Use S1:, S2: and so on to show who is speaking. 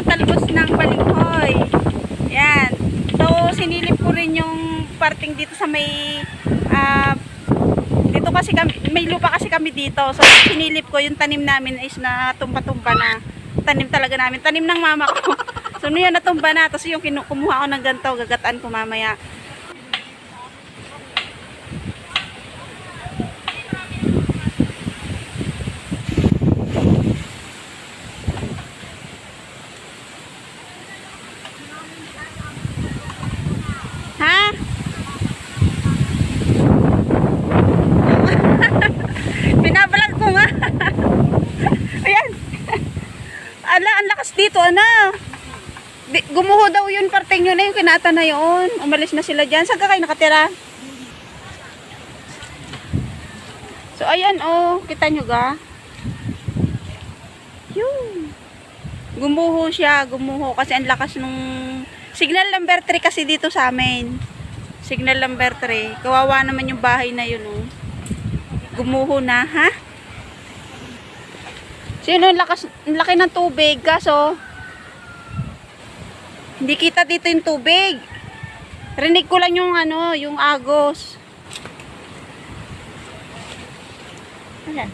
S1: dito talbos ng balinghoy. Yan. So, sinilip ko rin yung parting dito sa may uh, dito kasi kami, may lupa kasi kami dito. So, sinilip ko yung tanim namin is na tumpa-tumpa na tanim talaga namin. Tanim ng mama ko. So, yun, natumba na. Tapos yung kumuha ko ng ganito, gagataan ko mamaya. Lakas dito, ana. Gumuho daw yun, parteng yun na yung kinata na yun. Umalis na sila dyan. Saan ka kayo nakatira? So, ayan, oh. Kita nyo ga? Yun. Gumuho siya, gumuho. Kasi ang lakas nung... Signal number 3 kasi dito sa amin. Signal number 3. Kawawa naman yung bahay na yun, oh. Gumuho na, ha? Sino lakas, laki ng tubig, kaso hindi kita dito yung tubig. Rinig ko lang yung ano, yung agos. Ayan.